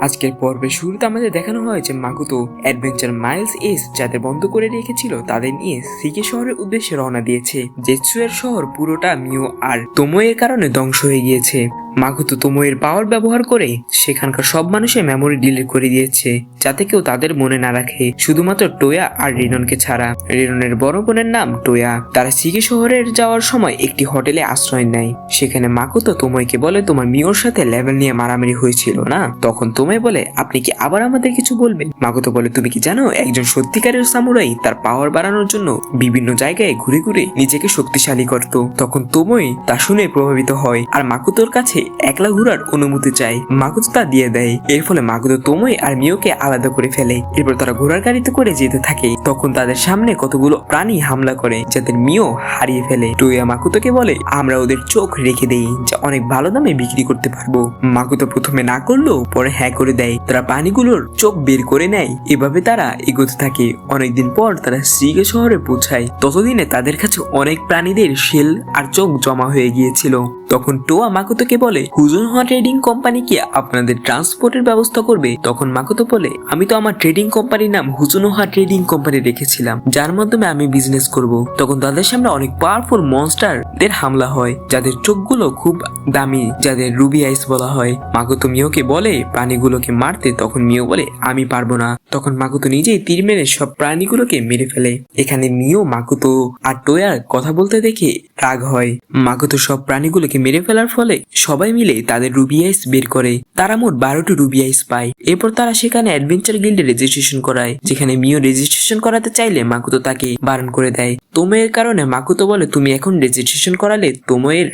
আজকের পর্বের শুরুতে আমাদের দেখানো হয়েছে মাকুতো অ্যাডভেঞ্চার মাইলস এস যাদের বন্ধ করে রেখেছিল, তাদের নিয়ে সিকে শহরের উদ্দেশ্যে রওনা দিয়েছে। জেটসুয়ের শহর পুরোটা মিও আর তোমোয়ের কারণে ধ্বংস হয়ে গিয়েছে। মাকুতো তোমোয়ের পাওয়ার ব্যবহার করে সেখানকার সব মানুষের মেমোরি ডিলিট করে দিয়েছে, যাতে কেউ তাদের মনে না রাখে। শুধুমাত্র টোয়া আর রিননকে ছাড়া। রিননের বড় বোনের নাম টোয়া। তারা সিকে শহরের যাওয়ার সময় একটি হোটেলে আশ্রয় নেয়। সেখানে মাকুতো তোময়কে বলে, তোমার মিওর সাথে লেভেল নিয়ে মারামারি হয়েছিল না? তখন তোমায় বলে, আপনি কি আবার আমাদের কিছু বলবেন? মাকুতো বলে, তুমি কি জানো, একজন সত্যিকারের সামুরাই তার পাওয়ার বাড়ানোর জন্য বিভিন্ন জায়গায় ঘুরে ঘুরে নিজেকে শক্তিশালী করত। তখন তোমই তা শুনে প্রভাবিত হয়। আর মাকুতোর কাছে একলা ঘুরার অনুমতি চায় মাকুতো তা দিয়ে দেয়। এর ফলে মাকুতো তোমই আর মিওকে আলাদা করে ফেলে। এরপর তারা ঘোড়ার গাড়িতে করে যেতে থাকে। তখন তাদের সামনে কতগুলো প্রাণী হামলা করে, যাদের মিও হারিয়ে ফেলে। টুইয়া মাকুতোকে বলে, আমরা ওদের চোখ রেখে দেই, যা অনেক ভালো দামে বিক্রি করতে পারব। মাকুতো প্রথমে না করলেও পরে হ্যাঁ করে দেয়। তারা প্রাণীগুলোর চোখ বের করে নেয়। এভাবে তারা এগোতে থাকে। অনেকদিন পর তারা শ্রীগে শহরে পৌঁছায়। ততদিনে তাদের কাছে অনেক প্রাণীদের শেল আর চোখ জমা হয়ে গিয়েছিল। তখন টোয়া মাকুতোকে বলে হুজুনহা ট্রেডিং কোম্পানি কি আপনাদের ট্রান্সপোর্টের ব্যবস্থা করবে? তখন মাকুতো বলে, আমি তো আমার ট্রেডিং কোম্পানির নাম হুজুনহা ট্রেডিং কোম্পানি রেখেছিলাম, যার মাধ্যমে আমি বিজনেস করব। তখন তাদের সামনে অনেক পাওয়ারফুল মনস্টারদের হামলা হয়, যাদের চোখগুলো খুব দামি, যাদের রুবি আইস বলা হয়। মাকুতো মিওকে বলে, প্রাণীগুলোকে মারতে? তখন মিও বলে, আমি পারব না। তখন মাকুতো নিজেই তীর মেরে সব প্রাণীগুলোকে মেরে ফেলে। এখানে মিও মাকুতো আর টোয়ার কথা বলতে দেখে রাগ হয়। মাকুতো সব প্রাণীগুলোকে মেরে ফেলার ফলে সবাই মিলে তাদের রুবি আইস বের করে। তারা মোট বারোটি রুবি আইস পায়। এরপর তারা সেখানে অ্যাডভেঞ্চার গিল্ডে রেজিস্ট্রেশন করায়, যেখানে মিও রেজিস্ট্রেশন করাতে চাইলে মাকুতো তাকে বারণ করে দেয়। তোময়ের কারণে মাকুতো বলে, তুমি এখন রেজিস্ট্রেশন করালে তোময়ের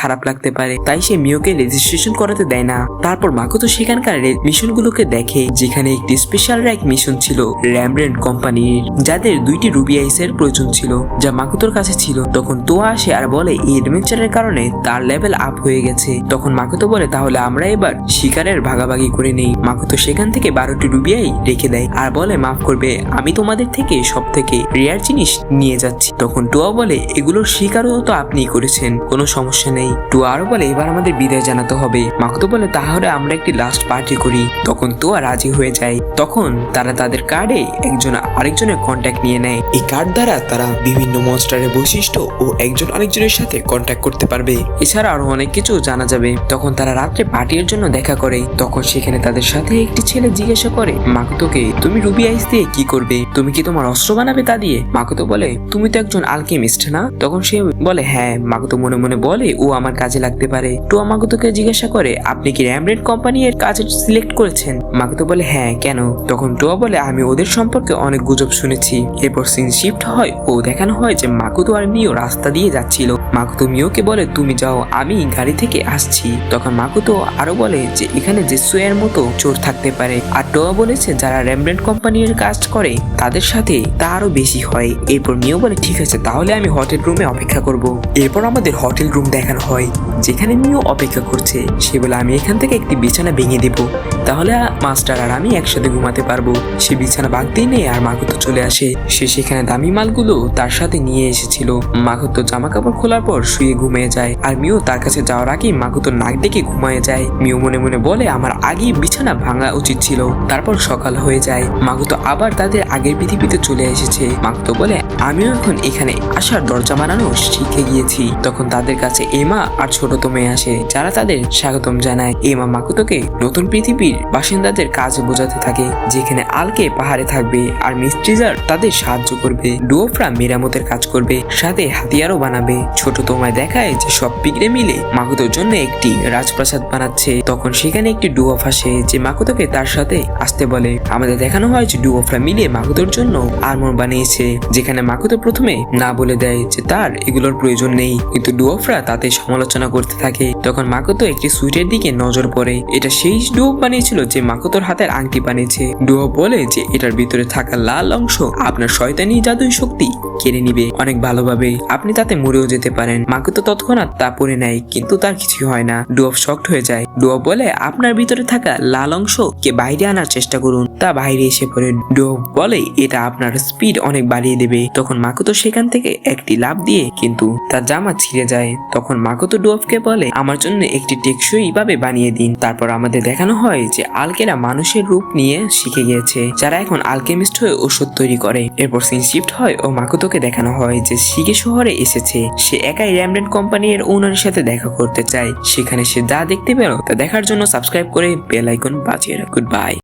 খারাপ লাগতে পারে। তাই সে মিওকে রেজিস্ট্রেশন করাতে দেয় না। তারপর মাকুতো সেখানকার মিশন গুলোকে দেখে, যেখানে একটি স্পেশাল র্যাক মিশন ছিল র্যামব্রেন্ড কোম্পানির যাদের দুইটি রুবি আইসের প্রয়োজন ছিল, যা মাকুতোর কাছে ছিল। তখন তোয়া আসে আর বলে, এই অ্যাডভেঞ্চারের কারণে তার লেভেল আপ হয়ে গেছে। তখন মাকুতো বলে, তাহলে আমরা এবার শিকারের ভাগাভাগি করে নেই। মাকুতো সেখান থেকে বারোটি রুবিয়াই রেখে দেয় আর বলে, মাফ করবে, আমি তোমাদের থেকে সব থেকে রেয়ার জিনিস নিয়ে যাচ্ছি। তখন টুয়া বলে, এগুলোর শিকারও তো আপনিই করেছেন, কোনো সমস্যা নেই। টুয়া আরও বলে, এবার আমাদের বিদায় জানাতে হবে। মাকুতো বলে, তাহলে আমরা একটি লাস্ট পার্টি করি। তখন তোয়া রাজি হয়ে যায়। তখন তারা তাদের কার্ডে একজন আরেকজনের কন্ট্যাক্ট নিয়ে নেয়। এই কার্ড দ্বারা তারা বিভিন্ন মনস্টারের বৈশিষ্ট্য ও একজন আরেকজনের সাথে কন্ট্যাক্ট করতে পারবে। এছাড়া আরও অনেক কিছু জানা যাবে। তখন তারা রাত্রে পার্টির জন্য দেখা করে। তখন সেখানে তাদের সাথে একটি ছেলে জিজ্ঞাসা করে মাকুতোকে তুমি রুবি আইস দিয়ে কি করবে? তুমি কি তোমার অস্ত্র বানাবে তা দিয়ে? মাকুতো বলে, তুমি তো একজন আলকেমিস্ট, না? তখন সে বলে হ্যাঁ মাকুতো মনে মনে বলে, ও আমার কাজে লাগতে পারে। টোয়া মাকুতোকে জিজ্ঞাসা করে, আপনি কি র্যামরেড কোম্পানি এর কাজে সিলেক্ট করেছেন? মাকুতো বলে হ্যাঁ কেন? তখন টোয়া বলে, আমি ওদের সম্পর্কে অনেক গুজব শুনেছি। এরপর সিন শিফট হয়, ও দেখানো হয় যে মাকুতো আর মিও রাস্তা দিয়ে যাচ্ছিল। মাকুতো মিওকে বলে, তুমি যাও, আমি গাড়ি থেকে আসছি। তখন মাকুতো আরও বলে যে, এখানে যে সোয়ার মতো চোর থাকতে পারে। আর টোয়া বলেছে, যারা র্যামব্রেন্ড কোম্পানির কাজ করে, তাদের সাথে তা আরও বেশি হয়। এরপর মিও বলে, ঠিক আছে, তাহলে আমি হোটেল রুমে অপেক্ষা করব। এরপর আমাদের হোটেল রুম দেখানো হয়, যেখানে মিও অপেক্ষা করছে। সে বলে, আমি এখান থেকে একটি বিছানা ভেঙে দেব। তাহলে মাস্টার আর আমি একসাথে ঘুমাতে পারব। সে বিছানা বাগতেই নেই আর মাকুতো চলে আসে। সে সেখানে দামি মালগুলো তার সাথে নিয়ে এসেছিল। মাকুতো জামা কাপড় খোলার পর শুয়ে ঘুমিয়ে যায়। আর মিও তার কাছে যাওয়ার আগেই মাকুতো নাক ডেকে ঘুমায় যায়। মিও মনে মনে বলে, আমার আগেই বিছানা ভাঙা উচিত ছিল। তারপর সকাল হয়ে যায়। মাকুতো আবার তাদের আগের পৃথিবীতে চলে এসেছে। মাকুতো বলে, আমিও এখন এখানে আসার দরজা বানানো শিখে গিয়েছি। তখন তাদের কাছে এমা আর ছোট তো মেয়ে আসে, যারা তাদের স্বাগতম জানায়। এমা মাকুতোকে নতুন পৃথিবীর বাসিন্দাদের কাজ বোঝাতে থাকে, যেখানে আলকে পাহাড়ে থাকবে আর মিস্ট্রিজার তাদের সাহায্য করবে। ডুয়োফরা মেরামতের কাজ করবে, সাথে হাতিয়ারও বানাবে। ছোট তোমায় দেখায় যে সব পিগড়ে মিলে মাকুতোর জন্য একটি রাজপ্রাসাদ বানাচ্ছে। তখন সেখানে একটি ডুয়ফ আসে যে মাকুতোকে তার সাথে আসতে বলে। আমাদের দেখানো হয় যে ডুয়ফরা মিলে মাকুতোর জন্য আর্মর বানিয়েছে, যেখানে মাকুতো প্রথমে না বলে দেয় যে তার এগুলোর প্রয়োজন নেই। কিন্তু ডুয়ফরা তাতে সমালোচনা করতে থাকে। তখন মাকুতো একটি সুইটের দিকে নজর পড়ে। এটা সেই ডুয়ফ বানিয়েছিল যে মাকুতোর হাতের আংটি বানিয়েছে। ডুয়ফ বলে যে এটার ভিতরে থাকা লাল অংশ আপনার শয়তানি জাদুই শক্তি কেড়ে নিবে অনেক ভালোভাবে। আপনি তাতে মরেও যেতে পারেন। মাকুতো তৎক্ষণাৎ তা পরে নেয়, কিন্তু তার কিছুই হয় না। ডুয়ফ শক্ট হয়ে যায়। ডুয়ফ বলে, আপনার ভিতরে থাকা লাল অংশ কে বাইরে আনার চেষ্টা করুন। তা বাইরে এসে পড়ে। ডুয়ফ বলে, এটা আপনার স্পিড অনেক বাড়িয়ে দেবে। তখন মাকুতো সেখান থেকে একটি লাভ দিয়ে কিন্তু তার জামা ছিঁড়ে যায়। তখন মাকুতো ডুয়ফকে বলে, আমার জন্য একটি টেকসই ভাবে বানিয়ে দিন। তারপর আমাদের দেখানো হয় যে আলকেরা মানুষের রূপ নিয়ে শিখে গিয়েছে, যারা এখন আলকেমিস্ট হয়ে ওষুধ তৈরি করে। এরপর সিন শিফট হয় ও মাকুতোকে দেখানো হয় যে শিগে শহরে এসেছে। সে একাই র্যামডেন্ট কোম্পানির ওনারের সাথে দেখা করতে চায়। সেখানে সে যা দেখতে পেল তা দেখার জন্য সাবস্ক্রাইব করে বেল আইকন বাজিয়ে রাখ গুড বাই